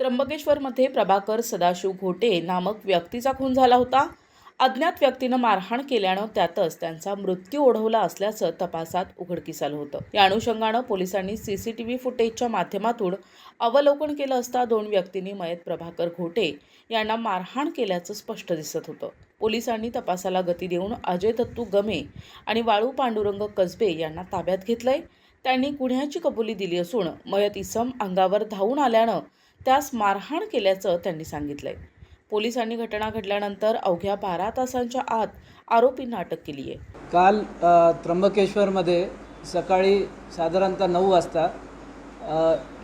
त्र्यंबकेश्वरमध्ये प्रभाकर सदाशिव घोटे नामक व्यक्तीचा खून झाला होता. अज्ञात व्यक्तीनं मारहाण केल्यानं त्यातच त्यांचा मृत्यू ओढवला असल्याचं तपासात उघडकीस आलं होतं. या अनुषंगानं पोलिसांनी सीसीटीव्ही फुटेजच्या माध्यमातून अवलोकन केलं असता दोन व्यक्तींनी मयत प्रभाकर घोटे यांना मारहाण केल्याचं स्पष्ट दिसत होतं. पोलिसांनी तपासाला गती देऊन अजय दत्तू गमे आणि वाळू पांडुरंग कसबे यांना ताब्यात घेतलंय. त्यांनी गुन्ह्याची कबुली दिली असून मयत इसम अंगावर धावून आल्यानं त्यास मारहाण केल्याचं त्यांनी सांगितलंय. पोलिसांनी घटना घडल्यानंतर अवघ्या बारा तासांच्या आत आरोपींना अटक केली आहे काल त्र्यंबकेश्वरमध्ये सकाळी साधारणतः नऊ वाजता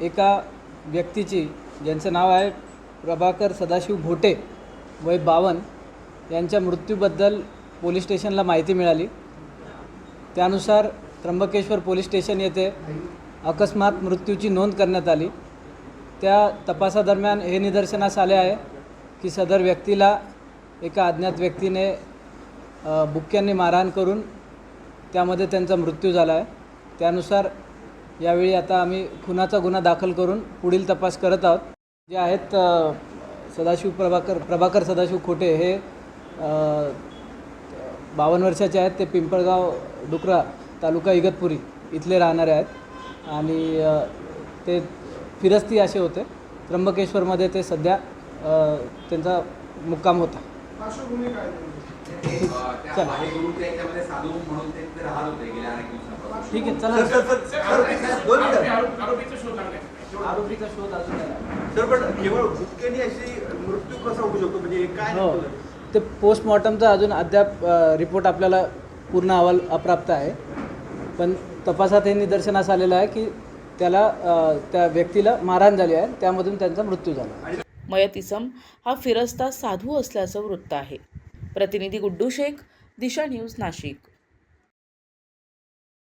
एका व्यक्तीची ज्यांचं नाव आहे प्रभाकर सदाशिव भोटे वय बावन यांच्या मृत्यूबद्दल पोलीस स्टेशनला माहिती मिळाली. त्यानुसार त्र्यंबकेश्वर पोलीस स्टेशन येथे अकस्मात मृत्यूची नोंद करण्यात आली. त्या तपासादरम्यान हे निदर्शनास आले आहे की सदर व्यक्तीला एका अज्ञात व्यक्तीने बुक्क्यांनी मारहाण करून त्यामध्ये त्यांचा मृत्यू झाला आहे. त्यानुसार यावेळी आता आम्ही खुनाचा गुन्हा दाखल करून पुढील तपास करत आहोत. जे आहेत सदाशिव प्रभाकर प्रभाकर सदाशिव खोटे हे बावन्न वर्षाचे आहेत. ते पिंपळगाव डुकरा तालुका इगतपुरी इथले राहणारे आहेत. आणि ते फिरस्ती असे होते. त्र्यंबकेश्वरमध्ये ते सध्या त्यांचा मुक्काम होता. त्या भाडेकरून ते याच्यामध्ये साधू म्हणून ते तिथे राहत होते गेल्या अनेक दिवसांपासून. ठीक आहे चला. सर सर सर दोन मिनिटं आरोपीचा शोध लागलाय. आरोपीचा शोध अजून नाही लागला. सर पण केवळ भुक्केने अशी मृत्यू कसा होऊ शकतो? म्हणजे काय हो? ते पोस्टमॉर्टमचा अजून अद्याप रिपोर्ट आपल्याला पूर्ण अहवाल अप्राप्त आहे. पण तपासात हे निदर्शनास आलेलं आहे की त्याला त्या व्यक्तीला मारहाण झाली आहे त्यामधून त्यांचा मृत्यू झाला. मयत इसम हा फिरस्ता साधू असल्याचं वृत्त आहे. प्रतिनिधी गुड्डू शेख दिशा न्यूज नाशिक.